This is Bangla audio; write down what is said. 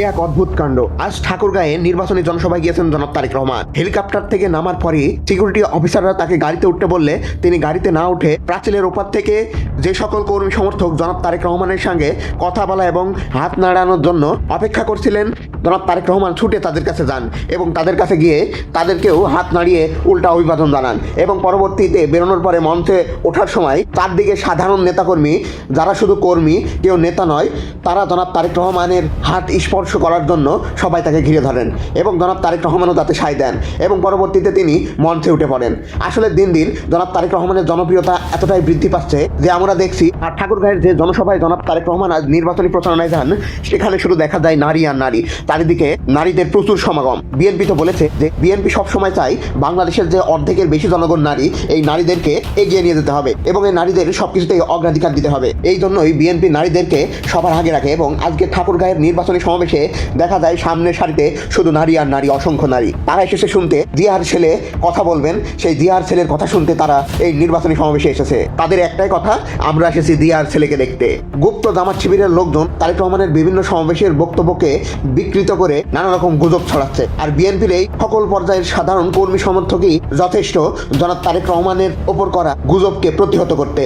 এ এক অদ্ভুত কাণ্ড। আজ ঠাকুরগাঁয়ে নির্বাচনী জনসভায় গিয়েছেন জনাব তারেক রহমান। হেলিকপ্টার থেকে নামার পরে সিকিউরিটি অফিসাররা তাকে গাড়িতে উঠতে বললে তিনি গাড়িতে না উঠে প্রাচীলের ওপার থেকে যে সকল কর্মী সমর্থক জনাব তারেক রহমানের সঙ্গে কথা বলা এবং হাত নাড়ানোর জন্য অপেক্ষা করছিলেন জনাব তারেক রহমান ছুটে তাদের কাছে যান এবং তাদের কাছে গিয়ে তাদেরকেও হাত নাড়িয়ে উল্টা অভিবাদন জানান এবং পরবর্তীতে বেরোনোর পরে মঞ্চে ওঠার সময় চারদিকে সাধারণ নেতাকর্মী, যারা শুধু কর্মী, কেউ নেতা নয়, তারা জনাব তারেক রহমানের হাত স্পর্শ করার জন্য সবাই তাকে ঘিরে ধরেন এবং জনাব তারেক রহমানও তাতে সায় দেন এবং পরবর্তীতে তিনি মঞ্চে উঠে পড়েন। আসলে দিন দিন জনাব তারেক রহমানের জনপ্রিয়তা এতটাই বৃদ্ধি পাচ্ছে যে আমরা দেখছি আর ঠাকুরগাঁয়ের যে জনসভায় জনাব তারেক রহমান আজ নির্বাচনী প্রচারণায় যান, সেখানে শুধু দেখা যায় নারী আর নারী। চারিদিকে নারীদের প্রচুর সমাগম। বিএনপি তো বলেছে যে বিএনপি সবসময় চাই বাংলাদেশের যে অর্ধেকের বেশি জনগণ নারী, এই নারীদেরকে এগিয়ে নিয়ে যেতে হবে এবং এই নারীদের সবকিছুতেই অগ্রাধিকার দিতে হবে। এই জন্যই বিএনপি নারীদেরকে সবার আগে রাখে এবং আজকে ঠাকুরগাঁয়ের নির্বাচনী সমাবেশে দেখা যায় সামনের সারিতে শুধু নারী আর নারী, অসংখ্য নারী। তারা এসেছে শুনতে জিয়ার ছেলে কথা বলবেন, সেই জিয়ার ছেলের কথা শুনতে তারা এই নির্বাচনী সমাবেশে এসেছে। তাদের একটাই কথা, আমরা এসেছি দিয়ার ছেলেকে দেখতে। গুপ্ত জামাত শিবিরের লোকজন তারেক রহমানের বিভিন্ন সমাবেশের বক্তব্যকে বিকৃত করে নানা রকম গুজব ছড়াচ্ছে। আর বিএনপির এই সকল পর্যায়ের সাধারণ কর্মী সমর্থকই যথেষ্ট জনাব তারেক রহমানের ওপর করা গুজবকে প্রতিহত করতে।